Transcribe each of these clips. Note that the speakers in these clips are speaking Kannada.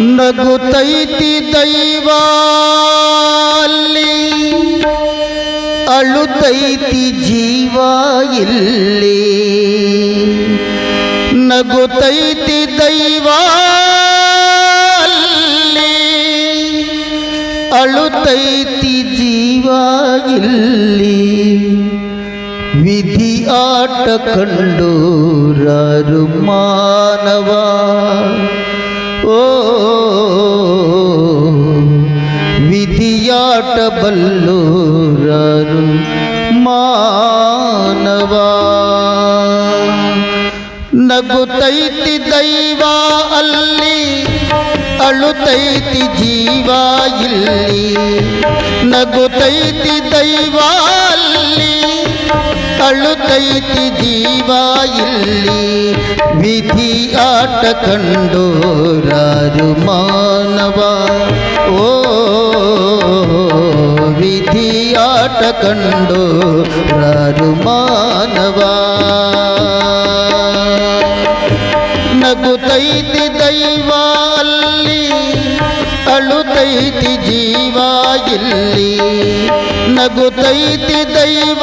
ನಗುತ್ತೈತಿ ದೈವ ಅಲ್ಲಿ ಅಳುತ್ತೈತಿ ಜೀವ ಇಲ್ಲಿ. ನಗುತೈತಿ ದೈವ ಅಲ್ಲಿ ಅಳುತ್ತೈತಿ ಜೀವ ಇಲ್ಲಿ. ವಿಧಿ ಆಟ ಕಂಡೂರಾರು ಮಾನವ ಓ ವಿಧಿಯಾಟ ಬಲ್ಲೂರರು ಮಾನವ. ನಗುತೈತಿ ದೈವ ಅಲ್ಲಿ ಅಳುತೈತಿ ಜೀವ ಇಲ್ಲಿ. ನಗುತೈತಿ ದೈವ ಅಲ್ಲಿ ಅಳುತ್ತೈತಿ ಜೀವ ಇಲ್ಲಿ. ವಿಧಿ ಆಟ ಕಂಡೋರಾರು ಮಾನವ. ಓ, ವಿಧಿ ಆಟ ಕಂಡೋರಾರು ಮಾನವ. ನಗುತ್ತೈತಿ ದೈವ ಅಲ್ಲಿ ಅಳುತ್ತೈತಿ ಜೀವ ಇಲ್ಲಿ. ನಗುತ್ತೈತಿ ದೈವ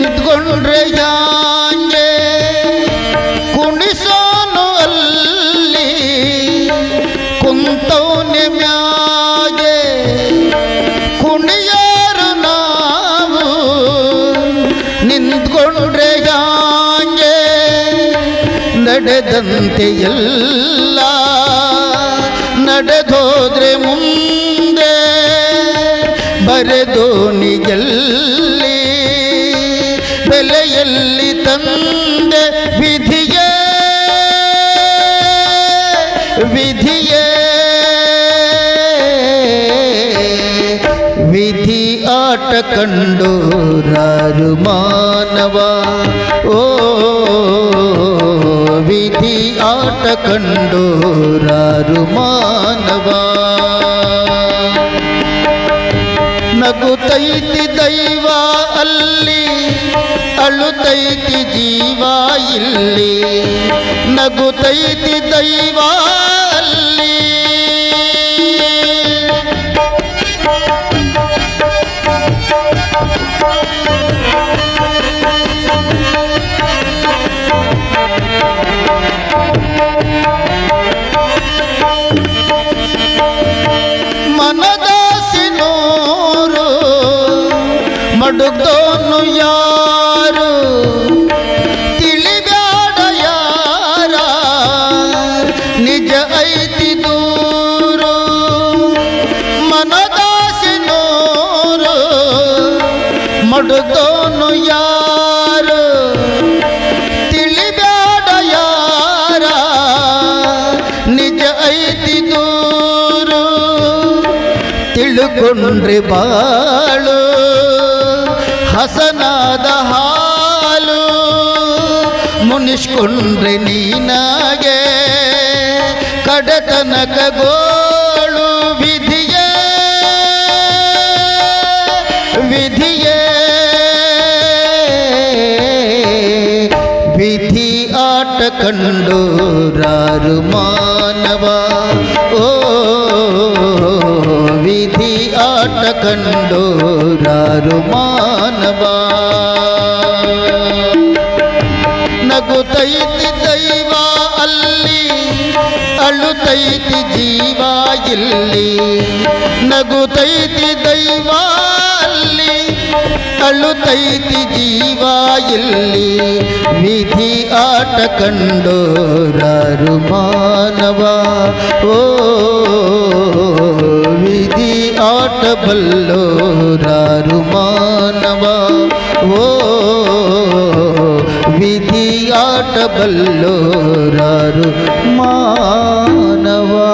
ನಿಂತ್ಕೊಂಡ್ರೆ ಯಾಂಗೆ ಕುಣಿಸೋನು ಅಲ್ಲಿ ಕುಂತವನೆ ಮ್ಯಾಗೆ. ಕುಣಿಯಾರ ನಾವು ನಿಂತ್ಕೊಂಡ್ರೆ ಯಾಂಗೆ ನಡೆದಂತೆ ಎಲ್ಲ, ನಡೆದೋದ್ರೆ ಮುಂದೆ, ಬರೆದೋನಿಗೆಲ್ಲಿ ಬೆಲೆಯಲ್ಲಿ ತಂದೆ ವಿಧಿಯೇ? ವಿಧಿಯೇ? ವಿಧಿ ಆಟ ಕಂಡೋರಾರು ಮಾನವ. ಓ ವಿಧಿ ಆಟ ಕಂಡೋರಾರು ಮಾನವ. ನಗುತ್ತೈತಿ ದೈವ ಅಲ್ಲಿ ಅಳುತೈತಿ ಜೀವ ಇಲ್ಲಿ. ನಗುತ್ತೈತಿ ದೈವ ಮಡುಗ್ದೋನು ಯಾರು? ತಿಳಿಬ್ಯಾಡ ಯಾರ? ನಿಜ ಐತಿ ದೂರು. ಮನದಾಸಿನೋರು ಮಡುಗ್ದೋನು ಯಾರು? ತಿಳಿಬ್ಯಾಡ ಯಾರ? ನಿಜ ಐತಿ ದೂರು. ತಿಳುಕೊಂಡ್ರೆ ಬಾಳು. ಹಸನಾದ ಹಾಲು ಮುನಿಸ್ಕೊಂಡ್ರೆ ನೀನಾಗೆ ಕಡತನಕ ಗೋಳು ವಿಧಿಯೇ ವಿಧಿಯೇ ವಿಧಿ ಆಟ ಕಂಡೋರಾರು ಮಾನವ ಓ ವಿಧಿ ಆಟ ಕಂಡೋರಾರು ಮಾನವ ನಗುತ್ತೈತಿ ದೈವ ಅಲ್ಲಿ, ಅಳುತೈತಿ ಜೀವ ಇಲ್ಲಿ. ನಗುತೈತಿ ದೈವ ಅಲ್ಲಿ, ಅಳುತೈತಿ ಜೀವ ಇಲ್ಲಿ. ವಿಧಿ ಆಟ ಕಂಡೋರಾರು ಮಾನವ, ಓ ವಿಧಿ ಆಟ ಬಲ್ಲೋರಾರು ಮಾನವ, ಓ ವಿಧಿ బాట బల్లో రారు మానవా